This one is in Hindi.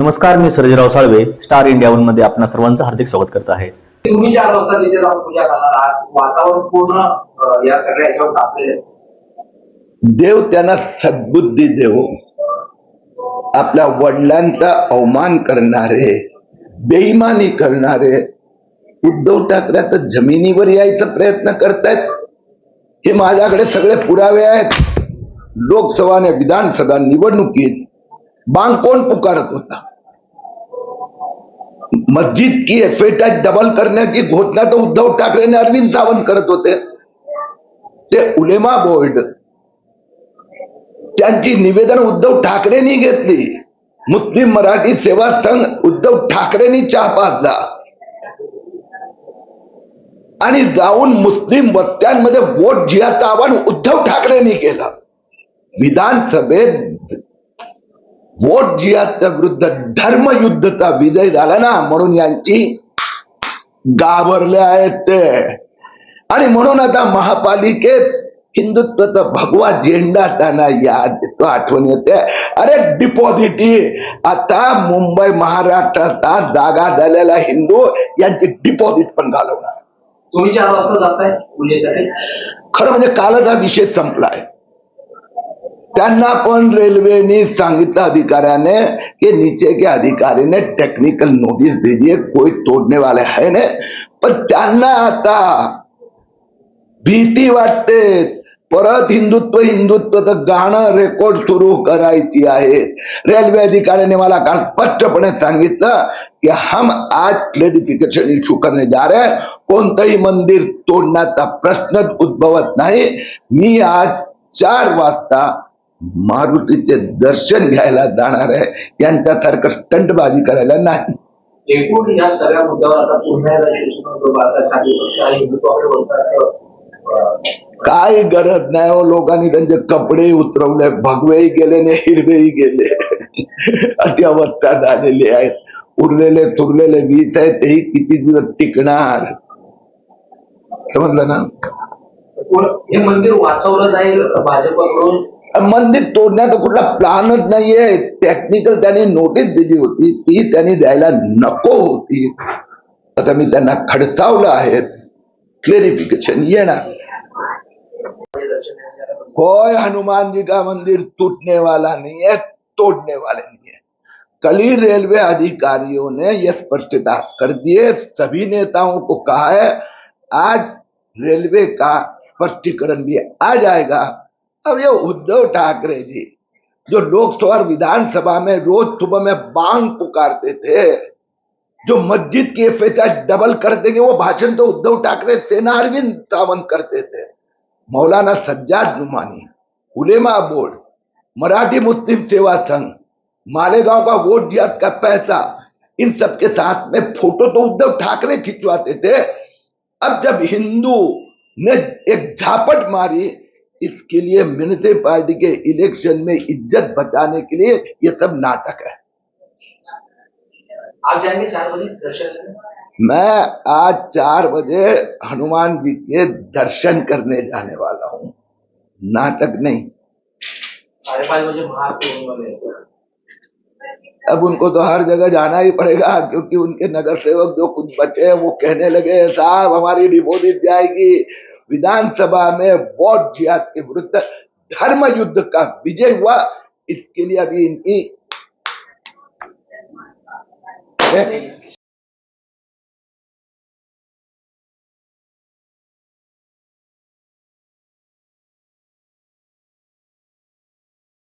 नमस्कार मी सर्जराव साळवे स्टार इंडिया वनमध्ये आपणा सर्वांचं हार्दिक स्वागत करत आहे. तुम्ही चार वाजता तिथे जाऊन पूजा करणार आहात वातावरण पूर्ण अं, या सगळ्या याच्यावर तापलेलं आहे. देव त्यांना सद्बुद्धी देव. आपल्या वडिलांचा अवमान करणारे बेईमानी करणारे उद्धव ठाकरे आता जमिनीवर यायचा प्रयत्न करतायत. हे माझ्याकडे सगळे पुरावे आहेत. लोकसभा आणि विधानसभा निवडणुकीत बांग कोण पुकारत होता? मस्जिद की एफएटा डबल करण्याची घोषणा तर उद्धव ठाकरे आणि अरविंद सावंत करत होते. ते उलेमा बोर्ड. त्यांची निवेदन उद्धव ठाकरेंनी घेतली. मुस्लिम मराठी सेवा संघ उद्धव ठाकरेंनी चहा पाजला. आणि जाऊन मुस्लिम वस्त्यांमध्ये वोट जिहाचं आवाहन उद्धव ठाकरेंनी केलं. विधानसभेत वोट जिहाच्या विरुद्ध धर्मयुद्धचा विजय झाला ना म्हणून यांची घाबरले आहेत ते. आणि म्हणून आता महापालिकेत हिंदुत्वाचा भगवा झेंडा त्यांना याद येतो आठवण येते. अरे डिपॉझिट आता मुंबई महाराष्ट्राचा जागा झालेला हिंदू यांची डिपॉझिट पण घालवणार. तुम्ही चार वाजता जाताय खरं म्हणजे कालच हा विषय संपलाय. त्यांना पण रेल्वेने सांगितलं अधिकाऱ्याने कि नीचे के अधिकारी ने टेक्निकल नोटिस दीजिए कोई तोड़ने वाले है ने पण आता भीती वाटते. परत हिंदुत्व हिंदुत्वचं गाणं रेकॉर्ड सुरू करायची आहे. रेल्वे अधिकाऱ्याने मला काल स्पष्टपणे सांगितलं कि हम आज क्लेरिफिकेशन इश्यू करने जा रहे हैं. कोणतंही मंदिर तोडण्याचा प्रश्नच उद्भवत नाही. मी आज चार वाजता मारुतीचे दर्शन घ्यायला जाणार आहे. यांच्यासारखं स्टंटबाजी करायला नाही. एकूण या सगळ्या मुद्द्यावर आता पुन्हा काय गरज नाही हो लोकांनी. त्यांचे कपडे उतरवले भगवेही गेले ने हिरवेही गेले. अति अवस्था झालेली आहेत उरलेले तुरलेले वीज आहेत तेही किती दिवस टिकणार? समजलं ना? हे मंदिर वाचवलं जाईल भाजपकडून. मंदिर तोडण्याचा कुठला प्लॅनच नाहीये टेक्निकल त्यांनी नोटीस दिली होती, ती त्यांनी द्यायला नको होती। आता मी त्यांना खडसावलं आहे क्लेरिफिकेशन येणार हनुमान जी का मंदिर टूटने वाला नहीं है, तोड़ने वाले नहीं है। कल ही रेलवे अधिकारियों ने यह स्पष्टता कर दिए। सभी नेताओं को कहा है, आज रेलवे का स्पष्टीकरण भी आ जाएगा। अब ये उद्धव ठाकरे जी, जो लोकसभा विधानसभा में रोज सुबह में बांग पुकारते थे, जो मस्जिद की एफएसआई डबल कर देंगे वो भाषण तो उद्धव ठाकरे, सेना अरविंद सावंत करते थे। मौलाना सज्जाद नुमानी उलेमा बोर्ड, मराठी मुस्लिम सेवा संघ, मालेगांव का वोट जिहाद का पैसा, इन सब के साथ में फ़ोटो तो उद्धव ठाकरे खिंचवाते थे। अब जब हिंदू ने एक झापट मारी इसके लिए म्यूनिसिपालिटी के इलेक्शन में इज़्ज़त बचाने के लिए ये सब नाटक है। आप जाएँगे चार बजे दर्शन मैं आज चार बजे हनुमान जी के दर्शन करने जाने वाला हूँ। नाटक नहीं। साढ़े पाँच बजे वाले अब उनको तो हर जगह जाना ही पड़ेगा क्योंकि उनके नगर सेवक जो कुछ बचे हैं वो कहने लगे साहब हमारी डिपोजिट जाएगी। विधानसभा में वोट जिहाद के विरुद्ध धर्म युद्ध का विजय हुआ, इसके लिए अभी इनकी